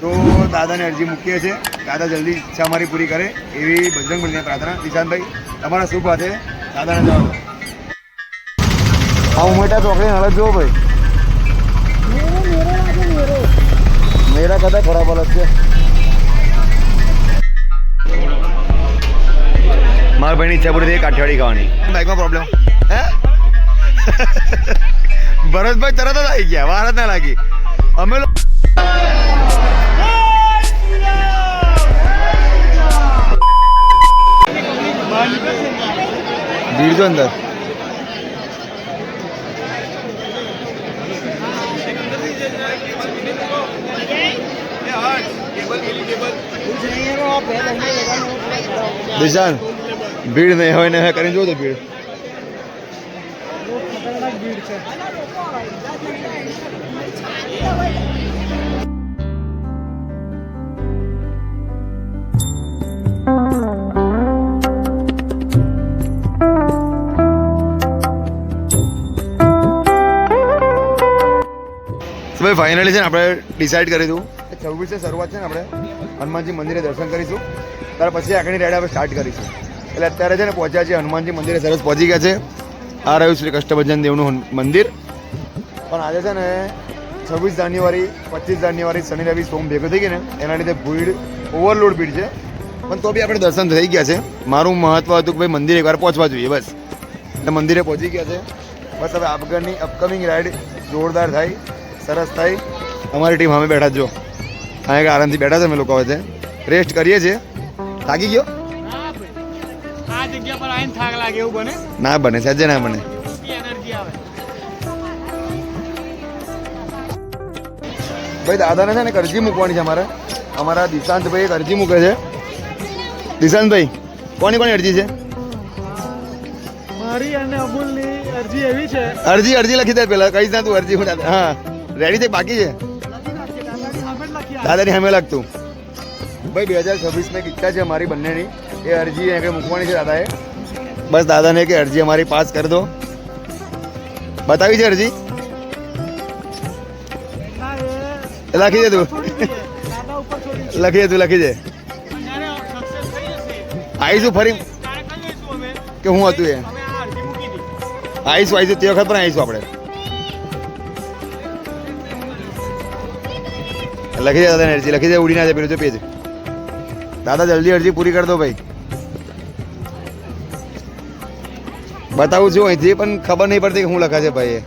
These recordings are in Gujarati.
તો દાદાને અરજી મૂકીએ છીએ. દાદા જલ્દી ઈચ્છા અમારી પૂરી કરે એવી બજરંગ બલીને પ્રાર્થના. નિશાંતભાઈ તમારા શુભ હાથે દાદાને જવા દો આ ઉમેટા ચોકડી હાલત જુઓ ભાઈ. મેરા કદાચ ખરાબ હાલત છે. મારા ભાઈની ઈચ્છા પૂરી થઈ કાઠિયાવાડી ખાવાની. બાઇકમાં પ્રોબ્લેમ હે? ભરતભાઈ તરત જ આવી ગયા. વાર જ ના લાગી. અમે લોકો ભીડ જો અંદર. દિશાન ભીડ નહીં હોય ને કરીને જોતો તો ભીડ. તો ભાઈ ફાઇનલી છે ને આપણે ડિસાઈડ કરી દઉં છવ્વીસે શરૂઆત છે ને આપણે, હનુમાનજી મંદિરે દર્શન કરીશું. ત્યાર પછી આગળની રાઈડ આપણે સ્ટાર્ટ કરીશું. એટલે અત્યારે છે ને પહોંચ્યા છે હનુમાનજી મંદિરે, સરસ પહોંચી ગયા છે. આ રહ્યું શ્રી કષ્ટભજન દેવનું મંદિર. પણ આજે છે ને છવ્વીસ જાન્યુઆરી, પચીસ જાન્યુઆરી, શનિ, રવિ, સોમ ભેગું થઈ ગઈ ને, એના લીધે ભીડ ઓવરલોડ ભીડ છે. પણ તો બી આપણે દર્શન થઈ ગયા છે. મારું મહત્વ હતું કે ભાઈ મંદિર એકવાર પહોંચવા જોઈએ, બસ. એટલે મંદિરે પહોંચી ગયા છે. બસ હવે આપગરની અપકમિંગ રાઈડ જોરદાર થાય. સરસ થાય. અમારી ટીમ અમે બેઠા જ. અહીંયા કે આરામથી બેઠા છે અમે લોકો હવે રેસ્ટ કરીએ છીએ. થાકી ગયો? આ જગ્યા પર આવીને થાક લાગે એવું બને? ના બને સજ્જે ના બને. એનર્જી આવે. ભાઈ દાદાને છે ને કરજી મૂકવાની છે અમારે. અમારા દિશાંતભાઈ અરજી મૂકે છે. દિશાંતભાઈ કોની કોની અરજી છે? મારી અને અમૂલની અરજી એવી છે. અરજી અરજી લખી દે પેલા. કઈ ના તું અરજી હું હા. રેડી થઈ બાકી છે? દાદાની સામે લાગતું. ભાઈ, બે હજાર છવ્વીસમાં એક ઈચ્છા છે અમારી બંનેની. એ અરજી એને મૂકવાની છે દાદાએ. બસ દાદાને કે અરજી અમારી પાસ કરી દો. બતાવી છે અરજી? લખી દે તું. લખી દે તું, લખી દે. આવીશું ફરી કે હું હતું એ? આવીશું આવીશું તે વખત પણ આવીશું આપણે. લખી દે દાદાને અરજી, લખી દે ઉડી ના જાય પેલું જો દાદા, જલ્દી અરજી પૂરી કરી દો ભાઈ. બતાવું છું અહીંથી, પણ ખબર નહીં પડતી કે હું લખા છે ભાઈ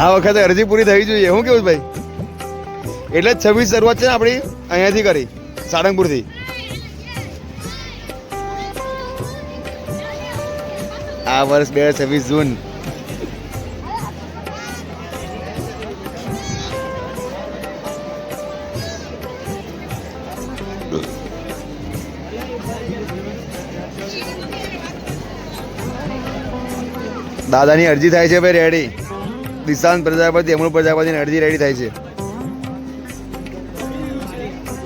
આ વખતે અરજી પૂરી થવી જોઈએ. હું કેવું ભાઈ? એટલે છવ્વીસ શરૂઆત છે ને આપણી, અહીંયાથી કરી, સાળંગપુરથી. આ વર્ષ બે છવ્વીસ જૂન. દાદાની અરજી થાય છે ભાઈ રેડી દિશાંત પ્રજાપતિ અમૃત પ્રજાપતિની અરજી રેડી થાય છે.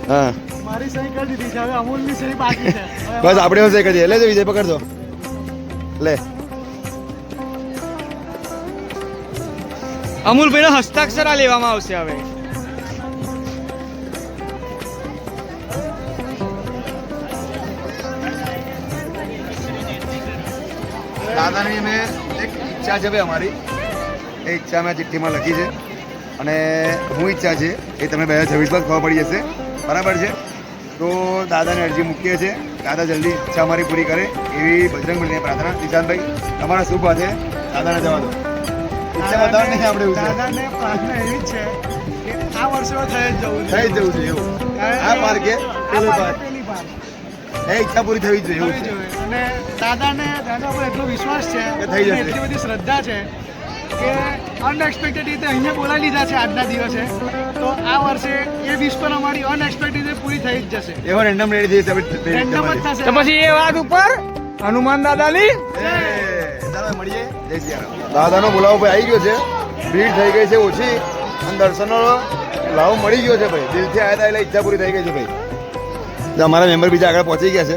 હા. મારી સહી કરી દીધી છે. હવે સહી બાકી છે. હવે બસ આપણે હું કરી દઈએ લે જો વિજય પકડજો લે. અમૂલભાઈના હસ્તાક્ષર આ લેવામાં આવશે હવે. દાદાની મેં ઈચ્છા છે ભાઈ અમારી. એ ઈચ્છા મેં ચિઠ્ઠીમાં લખી છે. અને હું ઈચ્છા છે એ તમને બે હજાર છવ્વીસમાં ખબર પડી જશે. બરાબર છે? તો દાદાને અરજી મૂકીએ છીએ દાદા જલ્દી ઈચ્છા અમારી પૂરી કરે એવી બજરંગ બલીને પ્રાર્થના. નિશાંતભાઈ તમારા શુભ હાથે દાદાને જવા દો. ઈચ્છા વધારે નહીં આપણે દાદાને પ્રાર્થના એવી જ છે કે આ વર્ષે થઈ જ જવું થઈ જવું છે એવું. આ પાર્કે પેલું પાર્ક એ ઈચ્છા પૂરી થવી જોઈએ એવું જોઈએ. અને દાદાને દાદા પર એટલો વિશ્વાસ છે કે થઈ જશે. એટલી બધી શ્રદ્ધા છે કે અનએક્સપેક્ટેડ રીતે અહીંયા બોલાવી લીધા છે આજના દિવસે. તો આ વર્ષે એ વિશ પણ અમારી અનએક્સપેક્ટેડ રીતે પૂરી થઈ જ જશે. એવો રેન્ડમ રેડી થઈ જશે રેન્ડમ જ થશે. તો પછી એ વાત ઉપર હનુમાન દાદાની? દાદાનો બોલાવો ભાઈ આવી ગયો છે. ભીડ થઈ ગઈ છે ઓછી. અને દર્શનનો લાભ મળી ગયો છે ભાઈ. દિલથી આવ્યા હતા એટલે ઈચ્છા પૂરી થઈ ગઈ છે ભાઈ. અમારા મેમ્બર બીજા આગળ પહોંચી ગયા છે.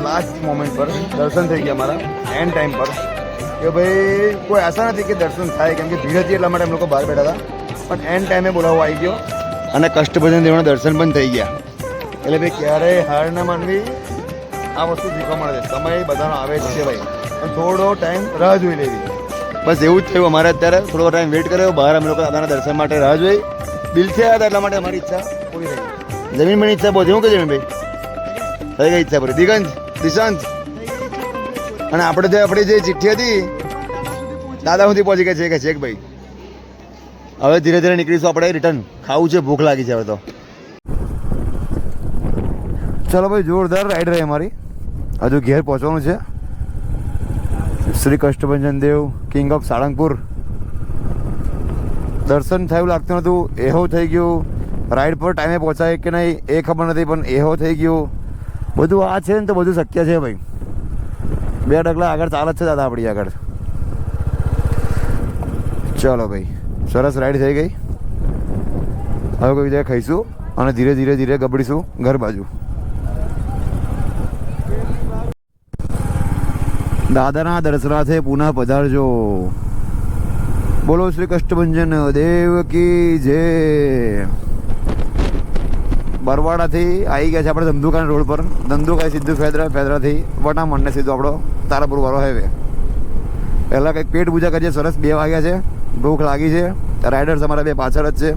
લાસ્ટ મોમેન્ટ પર, દર્શન થઈ ગયા મારા એન્ડ ટાઈમ પર. કે ભાઈ, કોઈ આશા નથી કે દર્શન થાય, કેમ કે ભીડ હતી એટલા માટે અમે લોકો બહાર બેઠા હતા. પણ એન્ડ ટાઈમે બોલાવો આવી ગયો. અને કષ્ટભજન દેવના દર્શન પણ થઈ ગયા. એટલે ભાઈ, ક્યારેય હાર ના માનવી. આ વસ્તુ શીખવા મળે છે. સમય બધાનો આવે જ છે ભાઈ. પણ થોડો ટાઈમ રાહ જોઈ લેવી. બસ એવું જ થયું અમારે અત્યારે. થોડો ટાઈમ વેઇટ કર્યો. બહાર અમે લોકો દાદાના દર્શન માટે રાહ જોઈ. દિલથી આવ્યા હતા એટલા માટે અમારી ઈચ્છા પૂરી થઈ જમીન મની ઈચ્છા પહોંચી. હું કે જમીન ભાઈ થઈ ગઈ છે પૂરી દિગંત દિશાંત. અને આપણે જે આપણી જે ચિઠ્ઠી હતી, દાદા સુધી પહોંચી ગઈ છે. કે છે ભાઈ? હવે ધીરે ધીરે નીકળીશું આપણે. રિટર્ન ખાવું છે, ભૂખ લાગી છે હવે તો. ચલો ભાઈ, જોરદાર રાઈડ રહી અમારી. હજુ ઘેર પહોંચવાનું છે. Shri Kashtabhanjan Dev king of Salangpur. દર્શન થયું, લાગતું નહોતું એહો થઈ ગયું. રાઈડ પર ટાઈમે પહોંચાય કે નહીં, એ ખબર નથી, પણ એહો થઈ ગયું. બધું આ છે ને તો બધું શક્ય છે ભાઈ. બે ડગલા આગળ ચાલે છે દાદા આપણી આગળ. ચલો ભાઈ, સરસ રાઈડ થઈ ગઈ. હવે કોઈ જગ્યાએ ખાઈશું અને ધીરે ધીરે ધીરે ગબડીશું ઘર બાજુ. દાદાના દર્શનાથે પુનઃ પધારજો. બોલો શ્રી કષ્ટભંજન, દેવ કી જય. બરવાડાથી આવી ગયા છે આપણે ધંધુકા રોડ પર. ધંધુકા સીધું ફેદરા, ફેદરાથી વટામણને સીધું આપણો તારાપુર વાળો હાઈવે પહેલાં કંઈક પેટ પૂજા કરીએ, સરસ બે વાગ્યા છે. ભૂખ લાગી છે. રાઇડર્સ અમારા બે પાછળ જ છે.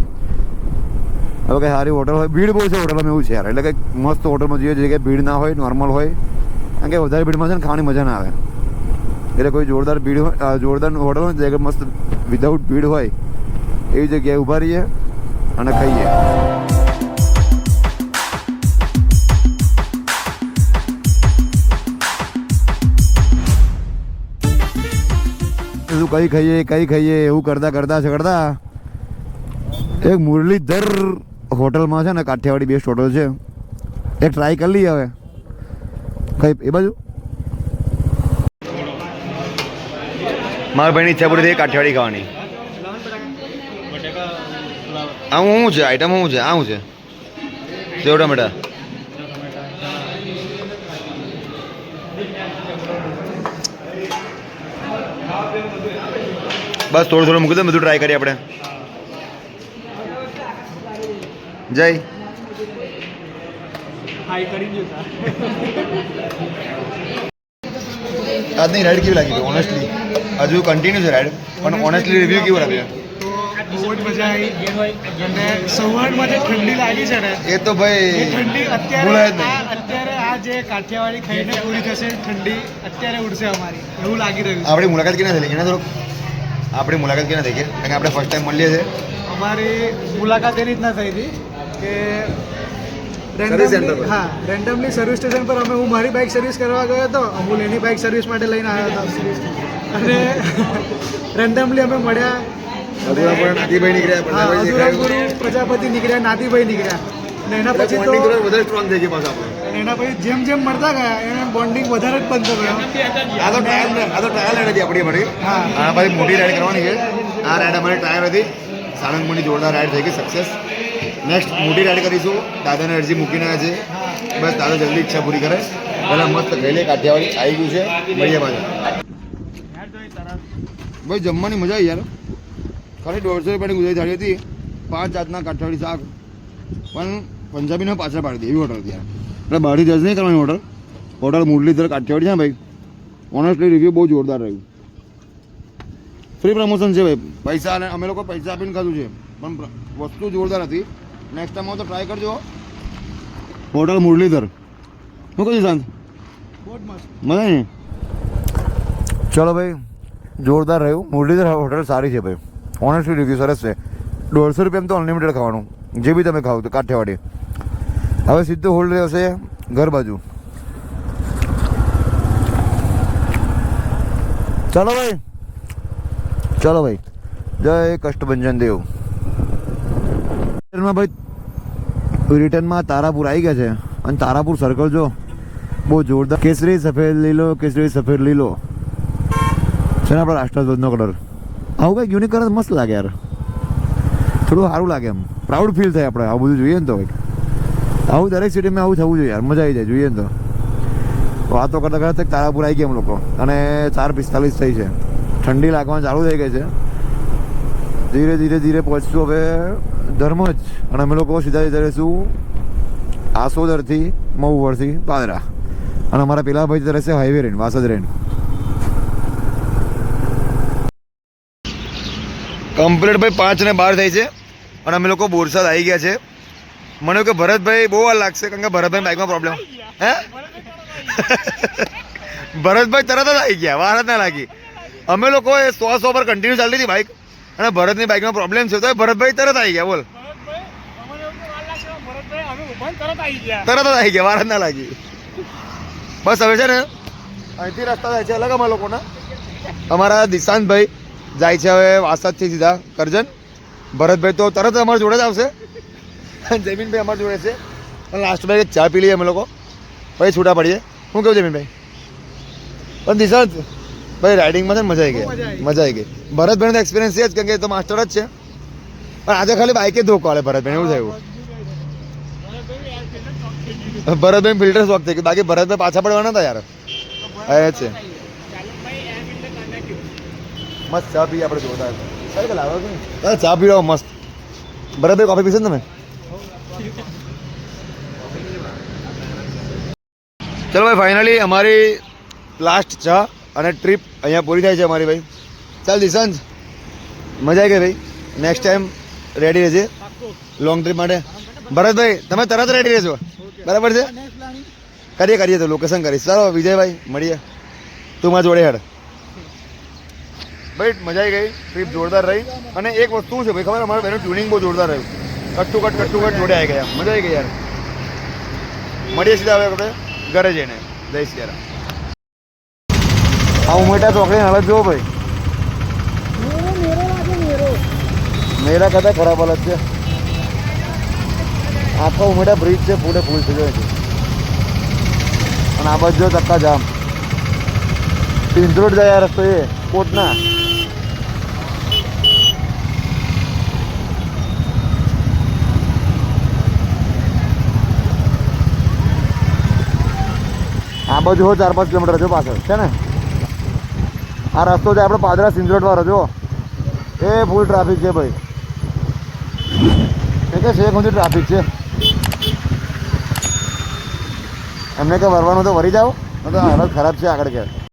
હવે કંઈ સારી હોટલ હોય. ભીડ બહુ છે હોટલમાં, એવું છે યાર. એટલે કંઈક મસ્ત હોટલમાં જોઈએ છે ભીડ ના હોય નોર્મલ હોય. કારણ કે વધારે ભીડમાં છે ને ખાવાની મજા ના આવે. એટલે કોઈ જોરદાર ભીડ હોય જોરદાર હોટલ હોય ને મસ્ત વિધાઉટ ભીડ હોય, એવી જગ્યાએ ઊભા રહીએ અને ખાઈએ. બધું કઈ ખાઈએ કઈ ખાઈએ એવું કરતા કરતા છે કરતા એક મુરલીધર હોટલમાં છે ને કાઠિયાવાડી બેસ્ટ હોટલ છે. એક ટ્રાય કરી લઈએ હવે. કઈ એ બાજુ? મારા ભાઈની ઈચ્છા પૂરી થઈ કાઠિયાવાડી ખાવાની. આવું શું છે? આઈટમ શું છે? આવું છે? સેવ ટમેટા બસ થોડું થોડું મૂકી દો બધું ટ્રાય કરીએ આપણે જય આજની રાઈડ કેવી લાગી ઓનેસ્ટલી હજુ કન્ટિન્યુ છે રાઈડ પણ ઓનેસ્ટલી રિવ્યુ કેવું લાગ્યું બહુ જ મજા આવી અને સવારમાં જે ઠંડી લાગી છે ને એ તો એ ભાઈ ઠંડી ભૂલાય અત્યારે જ આ નહીં અત્યારે આ જે કાઠિયાવાડી ખાઈને પૂરી થશે ઠંડી અત્યારે ઉડશે અમારી એવું લાગી રહ્યું છે આપણી મુલાકાત કેના થઈ એના થોડુંક આપણી મુલાકાત કેના થઈ ગઈ કારણ કે આપણે ફર્સ્ટ ટાઈમ મળીએ છીએ. અમારી મુલાકાત એ રીતના થઈ હતી કે center હા રેન્ડમલી સર્વિસ સ્ટેશન પર અમે હું મારી બાઇક સર્વિસ કરવા ગયો હતો અમૂલ એની બાઇક સર્વિસ માટે લઈને આવ્યો હતો. અને રેન્ડમલી અમે મળ્યા. નાતીભાઈ નીકળ્યા પ્રજાપતિ નીકળ્યા નાતીભાઈ નીકળ્યા. અને એના પછી તો bonding થોડું વધારે સ્ટ્રોંગ થઈ ગઈ પાછું એના પછી જેમ જેમ મળતા ગયા એને બોન્ડિંગ વધારે જ બનતો ગયો. આ તો ટ્રાયલ આ તો ટ્રાયલ રાઈડ હતી આપણી મારી હા. આ પછી મોટી રાઈડ કરવાની છે. આ રાઈડ અમારી ટ્રાયલ હતી. સાળંગપુરની જોરદાર રાઈડ થઈ ગઈ સક્સેસ નેક્સ્ટ મોટી રાઈડ કરીશું. દાદાને અરજી મૂકીને આજે. છે બસ દાદા જલ્દી ઈચ્છા પૂરી કરે. પહેલાં મસ્ત ખાઈ લે કાઠિયાવાડી આવી ગયું છે. મળીએ પાછા. ભાઈ જમવાની મજા આવી યાર. ખાલી દોઢસો રૂપિયાની ગુજરાતી થાળી હતી. પાંચ જાતના કાઠિયાવાડી શાક. પણ પંજાબીને પાછળ પાડી દે એવી હોટલ હતી યાર. એટલે બહારથી જજ નહીં કરવાની હોટલ હોટલ મુરલીધર કાઠિયાવાડી છે ભાઈ? ઓનેસ્ટલી રિવ્યુ બહુ જોરદાર રહ્યું. ફ્રી પ્રમોશન છે ભાઈ. પૈસા અને અમે લોકો પૈસા આપીને ખાધું છે. પણ વસ્તુ જોરદાર હતી. નેક્સ્ટ ટાઈમ તો ટ્રાય કરજો. હોટલ મુરલીધર શું કહ્યું શાંત? મજા નહીં ચલો ભાઈ જોરદાર રહ્યું. મુરલીધર હોટલ સારી છે ભાઈ. ઓનેસ્ટલી રિવ્યુ સરસ છે. દોઢસો રૂપિયામાં તો અનલિમિટેડ ખાવાનું. જે બી તમે ખાવ તો કાઠિયાવાડી. હવે સીધું હોલ્ડ રહેશે ઘર બાજુ. ચાલો ભાઈ. ચાલો ભાઈ. જય કષ્ટભંજન દેવ. રિટર્નમાં ભાઈ રિટર્નમાં તારાપુર આવી ગયા છે. અને તારાપુર સર્કલ જો, બહુ જોરદાર. કેસરી, સફેદ, લીલો, કેસરી, સફેદ, લીલો. છે ને આપણા રાષ્ટ્રધ્વજનો કલર આવું કંઈક યુનિક કલર મસ્ત લાગે યાર. થોડું સારું લાગે એમ. પ્રાઉડ ફીલ થાય આપણે. આવું બધું જોઈએ ને તો કંઈક. આવું દરેક સિટીમાં આવું થવું જોઈએ યાર, મજા આવી જાય, જોઈએ ને તો. વાતો કરતા કરતા તારાપુર આવી ગયા એમ લોકો, અને ચાર પિસ્તાલીસ થઈ છે. ઠંડી લાગવાનું ચાલુ થઈ ગઈ છે. ધીરે ધીરે ધીરે પહોંચશું હવે ધર્મજ અને અમે લોકો સીધા સીધા રહીશું આસોદરથી મહુવરથી પાદરા. અને અમારા પેલા ભાઈ રહેશે હાઈવે રેન, વાસદ રેન. કમ્પ્લીટ ભાઈ પાંચ ને બાર થઈ છે, અને અમે લોકો બોરસાદ આવી ગયા છે. મને કે ભરતભાઈ બહુ વાર લાગશે કારણ કે ભરતભાઈ બાઇકમાં પ્રોબ્લેમ હે? ભરતભાઈ તરત જ આવી ગયા, વાર જ ના લાગી. અમે લોકો એ સો સો પર કન્ટિન્યુ ચાલતી હતી બાઇક અને ભરતની બાઇકમાં પ્રોબ્લેમ છે તો ભરતભાઈ તરત આવી ગયા, બોલ. તરત જ આવી ગયા, વાર જ ના લાગી. બસ હવે છે ને, અહીંથી રસ્તા જાય છે અલગ અમારા લોકોના. અમારા દિશાંતભાઈ જાય છે હવે વાસદથી સીધા કરજણ. ભરતભાઈ તો તરત અમારા જોડે જ આવશે. જમીનભાઈ અમારી જોડે છે. અને લાસ્ટમાં એક ચા પી લઈએ અમે લોકો. પછી છૂટા પડીએ. શું કહું જમીનભાઈ પણ દિશાંત ભાઈ રાઇડિંગમાં છે ને મજા આવી ગઈ. મજા આવી ગઈ. ભરતભાઈનો એક્સપિરિયન્સ છે જ કેમ કે તો માસ્ટર જ છે. પણ આજે ખાલી બાઇકે ધોકો આવે ભરતભાઈ એવું થયું. ભરતભાઈ ફિલ્ટર શોખ થઈ ગયું. બાકી ભરતભાઈ પાછા પડવાના હતા યાર. એ છે. મસ્ત ચા પીએ આપણે જોરદાર. ચા પીવો મસ્ત. ભરતભાઈ કોફી પીશો ને તમે? ચલો ભાઈ ફાઇનલી અમારી લાસ્ટ ચા અને ટ્રીપ અહીંયા પૂરી થાય છે અમારી ભાઈ. ચાલ દિશાંત મજા આવી ગઈ ભાઈ. નેક્સ્ટ ટાઈમ રેડી રહેજે. લોંગ ટ્રીપ માટે. ભરતભાઈ, તમે તરત રેડી રહેજો. બરાબર છે? કરીએ કરીએ તો લોકેશન કરીશ ચાલો, વિજયભાઈ, મળીએ. તું મારા જોડે હેડ. ભાઈ, મજા આવી ગઈ. ટ્રીપ જોરદાર રહી. અને એક વસ્તુ છે ભાઈ, ખબર અમારે બેનું ટ્યુનિંગ બહુ જોરદાર રહ્યું. Cut to cut cut cut જોડે આવી ગયા મજા આવી ગઈ યાર. મળીએ સીધા હવે આપણે ઘરે જઈને. જય યાર આ ઉમેટા ચોકડી હાલત જુઓ ભાઈ. મેરા કરતા ખરાબ હાલત છે. આખો ઉમેટા બ્રિજ છે, પૂરે ફૂલ થઈ જાય છે અને આ બાજુ ચક્કા જામ. પિંજરોડ જાય આ રસ્તો એ કોટના બાજુ હો, ચાર પાંચ કિલોમીટર જો પાછળ, છે ને? આ રસ્તો છે આપણે પાદરા સિંદરોડ વાળો જો એ ફૂલ ટ્રાફિક છે ભાઈ. એ કે છે બધું ટ્રાફિક છે. એમને કે વરવાનું તો વરી જાઓ. તો હાલત ખરાબ છે આગળ કે.